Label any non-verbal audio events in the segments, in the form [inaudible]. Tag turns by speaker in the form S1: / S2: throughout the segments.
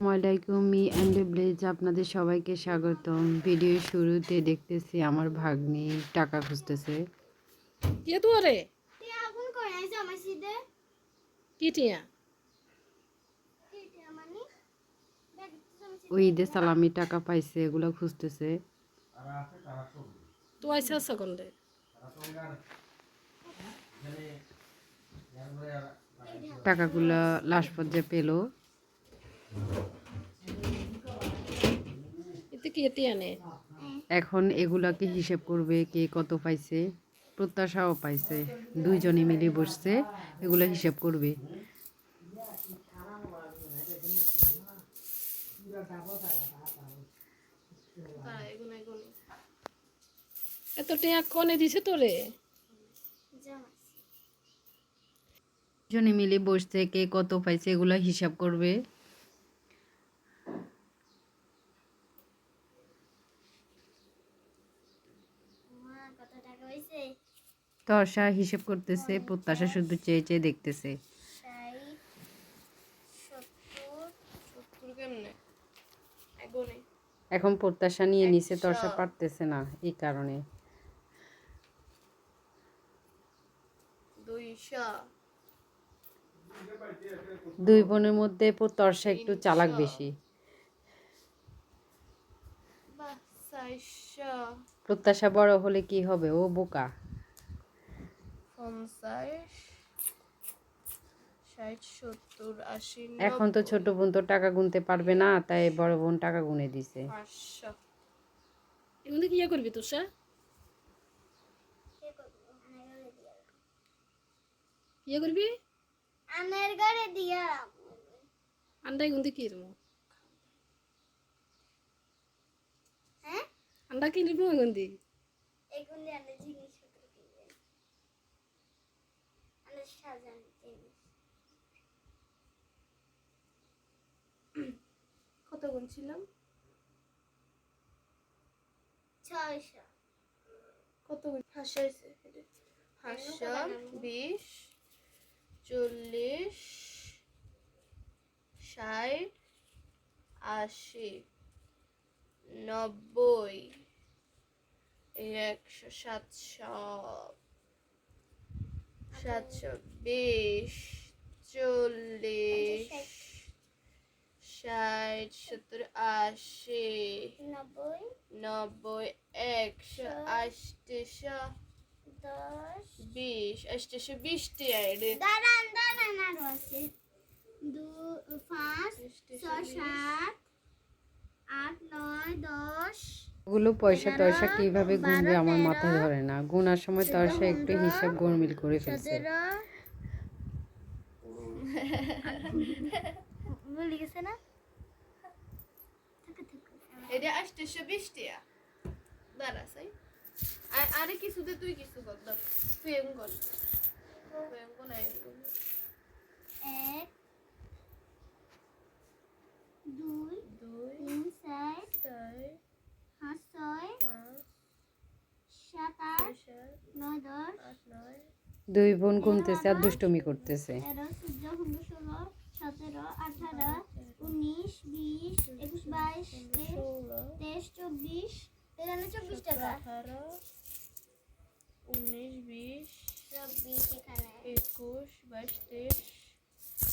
S1: আসসালামাইকুম me and bless আপনাদের সবাইকে স্বাগতম। ভিডিও শুরুতে দেখতেছি আমার ভাগ্নি টাকা খুঁজতেছে।
S2: টিয়া তো রে কি
S3: মানে?
S1: ওই ঈদে সালামি টাকা পাইছে এগুলো খুঁজতেছে।
S2: তো আইসা আছে কোন রে
S1: টাকাগুলো লাশ পর্যায়ে পেল।
S2: এতে
S1: এখন এগুলাকে হিসেব করবে কে কত পাইছে প্রত্যাশাও পাইছে দুইজনে মিলে বসছে এগুলো হিসেব করবে।
S2: এত টিয়া কনে দিছে তো রে
S1: দুজনে মিলে বসছে কে কত পাইছে এগুলো হিসাব করবে
S3: মা কত টাকা হইছে
S1: তর্ষা হিসেব করতেছে প্রত্যাশা শুধু চেয়ে চেয়ে দেখতেছে। এখন প্রত্যাশা নিয়ে নিচে তর্ষা পারতেছে না এই কারণে। দুই বোনের মধ্যে তর্ষা একটু চালাক বেশি। প্রত্যাশা বড় হলে কি হবে? ও বোকা।
S2: পঞ্চাশ ষাট সত্তর আশি
S1: এখন তো ছোট বোন তো টাকা গুনতে পারবে না তাই বড় বোন টাকা গুনে দিছে।
S2: পাঁচশো। এগুলো কি ইয়ে করবি তুষা?
S3: কে করব আনের ঘরে দিয়া।
S2: ইয়ে আন্ডা এগুলো কি রকম
S3: হ্যাঁ?
S2: আন্ডা কি রকম এগুলো দি
S3: এগুন সাজান জিনিস
S2: কত গুনছিলাম
S3: ছয়শো
S2: কত হাসা হাসা বিশ চল্লিশ ষাট আশি নব্বই একশো সাতশো সাতশো বিশ চল্লিশ ষাট। সত্তর আশি
S3: নব্বই।
S2: নব্বই একশো আষ্টশো
S3: দশ।
S2: বিশ অষ্টশো বিশটি আইডি।
S3: দাঁড়ান দাঁড়ান আরও আছে। দু পাঁচ ছয় সাত আট নয় দশ
S1: ওগুলো পয়সা তয়সা কীভাবে গুনবে আমার মাথায় ধরে না। গুনার সময় তয়সা একটু হিসাব গোলমিল করে ফেলছে। [laughs]
S2: এটা দাঁড়া সাই আরে কিছুতে তুই কিছু কর তুই এম কর। তুই এম কর না এম কর।
S3: এক দুই
S2: দুই
S3: তিন চার
S2: চার
S3: পাঁচ ছয় সাত আট নয় দশ
S1: দুই বোন গুনতেছে আর দুষ্টমি করতেছে।
S3: তেরো চোদ্দ পনেরো ষোলো সতেরো আঠারো উনিশ বিশ একুশ বাইশ তেইশ তেইশ চব্বিশ চব্বিশ টাকা।
S2: আঠারো উনিশ বিশ
S3: চব্বিশ এখানে।
S2: একুশ বাইশ তেইশ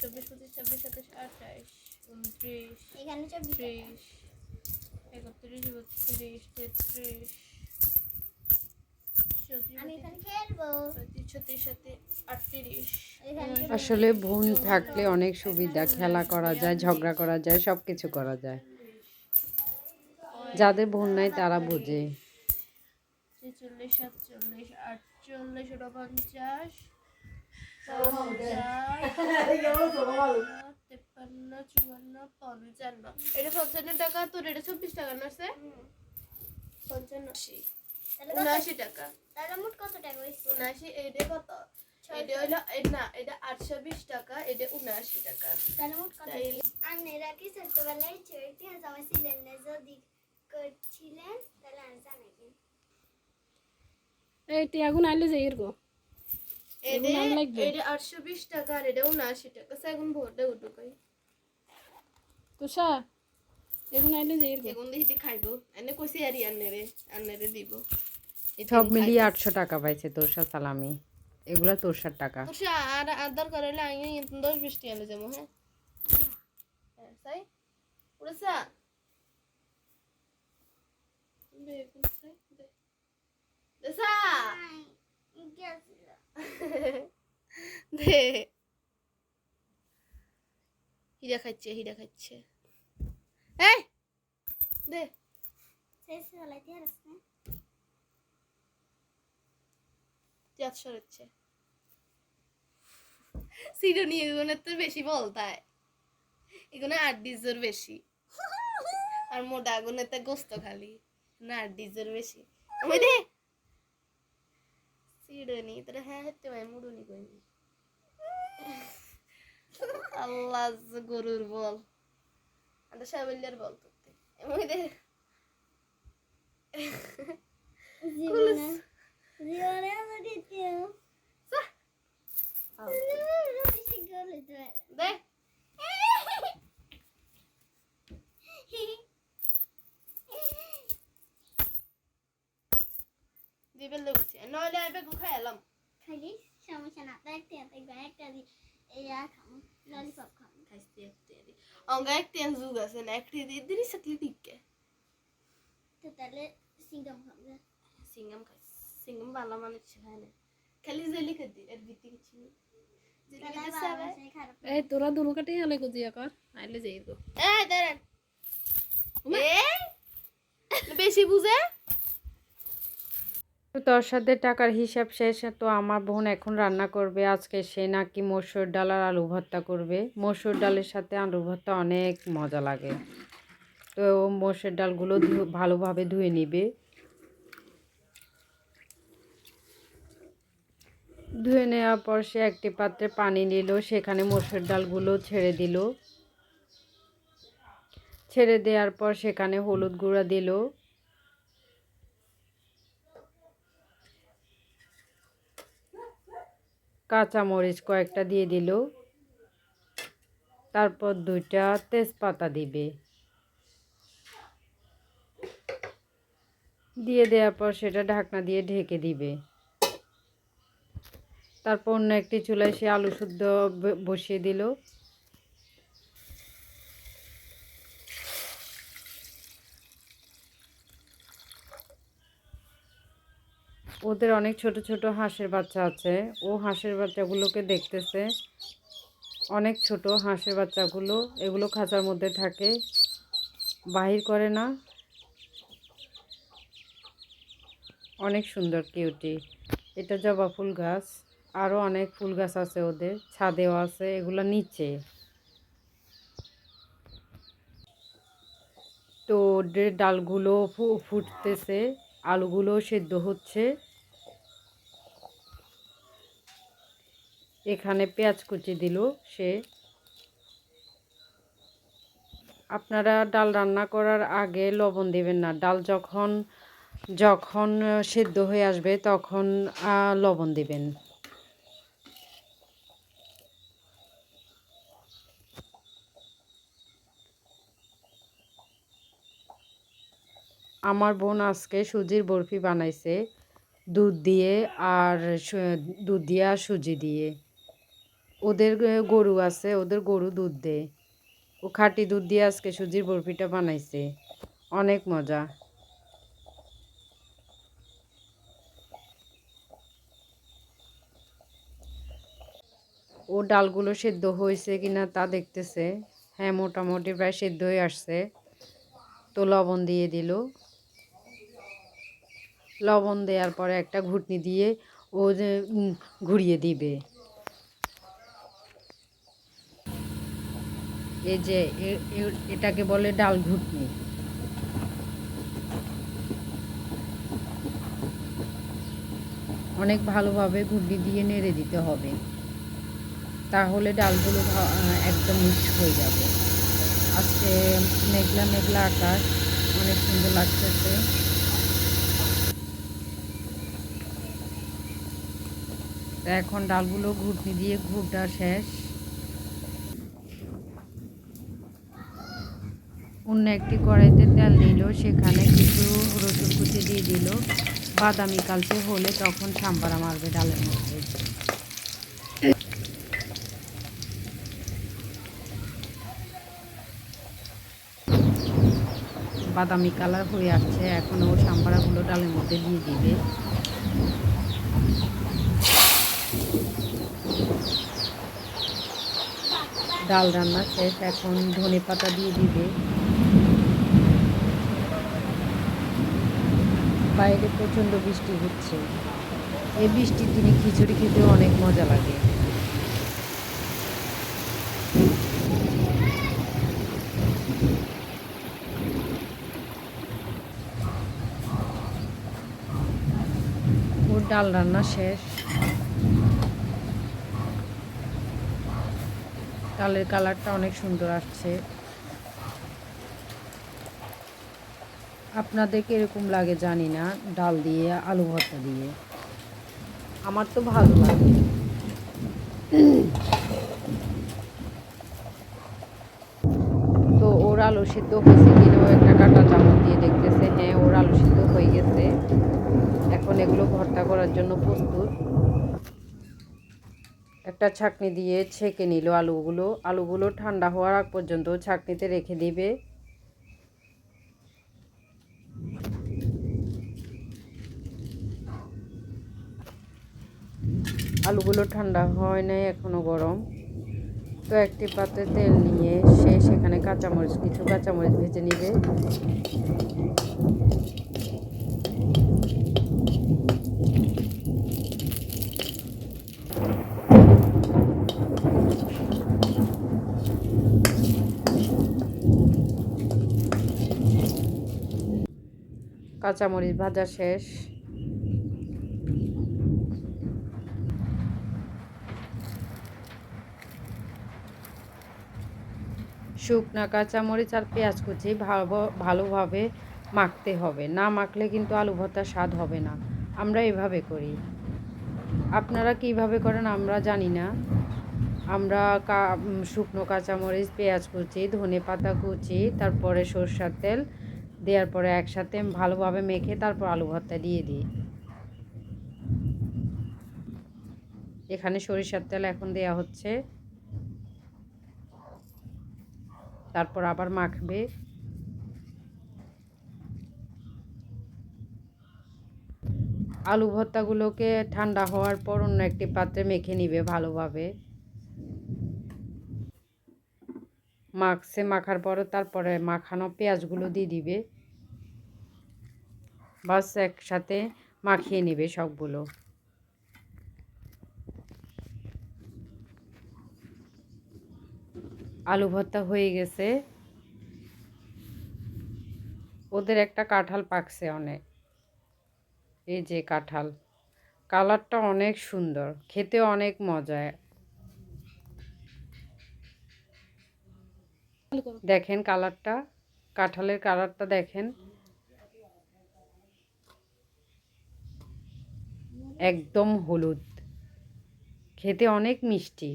S2: চব্বিশ পঁচিশ ছাব্বিশ সাতাশ আঠাশ উনত্রিশ
S3: এখানে চব্বিশ
S2: একত্রিশ বত্রিশ তেত্রিশ
S1: আসলে বোন থাকলে অনেক সুবিধা খেলা করা যায় ঝগড়া করা যায় সব কিছু করা যায়। যাদের বোন নাই তারা বোঝে।
S2: ছেচল্লিশ সাতচল্লিশ আটচল্লিশ পঞ্চাশ [laughs] তেপ্পান্ন চুয়ান্ন পঞ্চান্ন। এটা পঞ্চান্ন টাকা তোর এটা চব্বিশ টাকা না আছে পঞ্চান্ন উনআশি টাকা।
S3: তাহলে মোট কত টাকা হয়েছে?
S2: উনআশি এটা কত? এটা হলো না এটা আটশো বিশ টাকা এটা উনআশি টাকা।
S3: তাহলে মোট কত? আন্নেরা কি ছোটবেলায় চৈতি জামা ছিলেন যদি করছিলেন তাহলে আর জানাবেন
S2: এই টিয়াগুন আইলে যাই এরকম।
S4: এডে আটশো বিশ টাকা আর এটা উনআশি টাকা সেগুন ভোট দেবো ঢুকাই
S2: তুষা এখন আইলে যাই এখন দেখি খাইবো। এনে কইছি আরি আন্নেরে আন্নেরে দিব।
S1: সব মিলিয়ে আটশো টাকা পাইছে তোরসা সালামি। এগুলা তোরসার টাকা।
S2: তুষা আর আদার করাইলে আমি দশ বিশ টাকা আনলে যাব হ্যাঁ? উড়েছা। দে দেসা [laughs] দে হিরা খাচ্ছে হিরা খাচ্ছে। এই, দে। তো বেশি এগুলো আট ডিজের বেশি। আর মোটা আগুনের তো গোস্ত খালি। না আট ডিজের বেশি সিডনি তোরা হ্যাঁ হতে ভাই মুডুনি কইনি আল্লাহ গরুর বল আমরা সাবল্যার বল করতে এমন
S3: জীবনে জীবনে আমার
S2: দিবে লুকছে। নইলে আইবে গুখাই এলাম।
S3: খালি সমস্যা না। তো একটা দেখবেন একটা দি আর খামো। ললিপপ খামো।
S2: খাইতে একটে দি। অঙ্গা একটে জুগ আছে না একটে দি দিরি সকলি টিকে
S3: তো তাহলে সিঙ্গাম খাব
S2: সিঙ্গাম খাই। সিঙ্গাম ভালো মানুষ খায় না। খালি জেলি কে দি এর ভিত্তি কিছু নেই।
S3: সে খারাপ
S4: এই তোরা দুনো কাটে হলে গুজিয়া কর। আইলে যাই গো
S2: এই দাঁড়ান। বেশি বুঝে?
S1: সাথে টাকার হিসাব শেষ তো আমার বোন এখন রান্না করবে। আজকে সে নাকি মসুর ডাল আর আলু ভর্তা করবে। মসুর ডালের সাথে আলু ভর্তা অনেক মজা লাগে। তো মসুর ডালগুলো ভালোভাবে ধুয়ে নিবে। ধুয়ে নেওয়ার পর সে একটি পাত্রে পানি নিল। সেখানে মসুর ডালগুলো ছেড়ে দিল। ছেড়ে দেওয়ার পর সেখানে হলুদ গুঁড়া দিল। কাঁচা মরিচ কয়েকটা দিয়ে দিল। তারপর দুইটা তেজপাতা দিবে। দিয়ে দেওয়ার পর সেটা ঢাকনা দিয়ে ঢেকে দিবে। তারপর অন্য একটি চুলায় সে আলু শুদ্ধ বসিয়ে দিল। ওদের অনেক ছোট ছোট হাঁসের বাচ্চা আছে। ও হাঁসের বাচ্চাগুলোকে দেখতেছে। অনেক ছোট হাঁসের বাচ্চাগুলো, এগুলো খাঁচার মধ্যে থাকে। বাহির করে না। অনেক সুন্দর, কিউটি। এটা জবা ফুল গাছ। আরও অনেক ফুল গাছ আছে ওদের। ছাদেও আছে, এগুলো নিচে। তো ডালগুলো ফুটতেছে। আলুগুলো সেদ্ধ হচ্ছে। এখানে পেঁয়াজ কুচি দিল সে। আপনারা ডাল রান্না করার আগে লবণ দেবেন না। ডাল যখন যখন সেদ্ধ হয়ে আসবে তখন লবণ দেবেন। আমার বোন আজকে সুজির বরফি বানাইছে। দুধ দিয়ে আর দুধ দিয়ে আর সুজি দিয়ে। ওদের গরু আছে, ওদের গরু দুধ দেয় ও খাঁটি দুধ দিয়ে আজকে সুজির বরফিটা বানাইছে। অনেক মজা। ও ডালগুলো সেদ্ধ হয়েছে কিনা তা দেখতেছে। হ্যাঁ মোটামুটি প্রায় সেদ্ধ হয়ে আসছে। তো লবণ দিয়ে দিল। লবণ দেওয়ার পরে একটা ঘুটনি দিয়ে ও ঘুরিয়ে দিবে। এই যে এটাকে বলে ডাল ঘুটনি। অনেক ভালোভাবে ঘুটনি দিয়ে নেড়ে দিতে হবে। তাহলে ডালগুলো একদম মিক্স হয়ে যাবে। আজকে মেঘলা মেঘলা আকাশ, অনেক সুন্দর লাগতেছে। তো এখন ডালগুলো ঘুটনি দিয়ে ঘুরটা শেষ। অন্য একটি কড়াইতে তেল দিল, সেখানে কিছু রসুন কুচি দিয়ে দিল। বাদামি কালচে হলে তখন সাম্বারা মারবে ডালের মধ্যে। বাদামি কালার হয়ে আসছে এখন ও সাম্বারাগুলো ডালের মধ্যে দিয়ে দিবে। ডাল রান্না, শেষ, এখন ধনে পাতা দিয়ে দিবে। বাইরে প্রচণ্ড বৃষ্টি হচ্ছে। এই বৃষ্টির দিনে খিচুড়ি খেতে অনেক মজা লাগে। ডাল রান্না শেষ। ডালের কালারটা অনেক সুন্দর আসছে। আপনাদের এরকম লাগে জানি না, ডাল দিয়ে, আলু ভর্তা দিয়ে। আমার তো ভালো লাগে। তো ওর আলু সিদ্ধ হয়েছে কিনা ও একটা কাটা চামচ দিয়ে দেখতেছে হ্যাঁ ওর আলু সিদ্ধ হয়ে গেছে। এখন এগুলো ভর্তা করার জন্য প্রস্তুত। একটা ছাকনি দিয়ে ছেঁকে নিল আলুগুলো। আলুগুলো ঠান্ডা হওয়ার আগ পর্যন্ত ছাকনিতে রেখে দিবে। আলুগুলো ঠান্ডা হয় নাই, এখনও গরম। তো একটি পাত্রে তেল নিয়ে সে সেখানে কাঁচামরিচ, কিছু কাঁচামরিচ ভেজে নিবে। কাঁচামরিচ ভাজা শেষ। শুকনা কাঁচামরিচ আর পেঁয়াজ কুচি ভালো ভালোভাবে মাখতে হবে। না মাখলে কিন্তু আলু ভর্তার স্বাদ হবে না। আমরা এভাবে করি। আপনারা কীভাবে করেন আমরা জানি না। আমরা শুকনো কাঁচামরিচ, পেঁয়াজ কুচি, ধনে পাতা কুচি, তারপরে সরষার তেল দেওয়ার পরে একসাথে ভালোভাবে মেখে তারপর আলু ভর্তা দিয়ে দিই। এখানে সরিষার তেল এখন দেয়া হচ্ছে। তারপর আবার মাখবে। আলু ভর্তাগুলোকে ঠান্ডা হওয়ার পর অন্য একটি পাত্রে মেখে নিবে ভালোভাবে। মাখছে, মাখার পরে তারপরে মাখানো পেঁয়াজগুলো দিয়ে দিবে। বাস একসাথে মাখিয়ে নিবে সবগুলো। আলু ভর্তা হয়ে গেছে। ওদের একটা কাঁঠাল পাকছে অনেক। এই যে কাঁঠাল। কালারটা অনেক সুন্দর। খেতে অনেক মজা।
S4: চালু করো
S1: দেখেন কালারটা। কাঁঠালের কালারটা দেখেন। একদম হলুদ। খেতে অনেক মিষ্টি।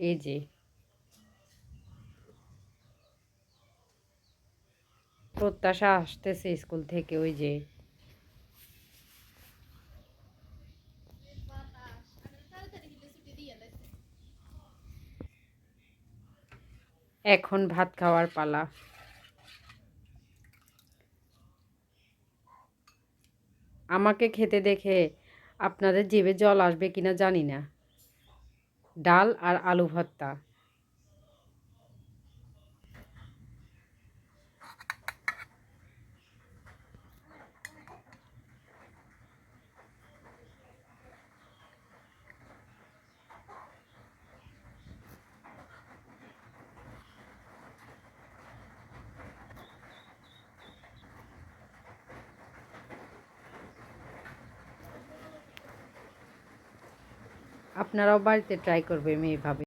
S1: এই যে। প্রত্যাশা আসতেছে স্কুল থেকে ওই যে। এখন ভাত খাওয়ার পালা। আমাকে খেতে দেখে আপনাদের জিভে জল আসবে কিনা জানি না। ডাল আর আলু ভর্তা। আপনারাও বাড়িতে ট্রাই করবেন এইভাবে।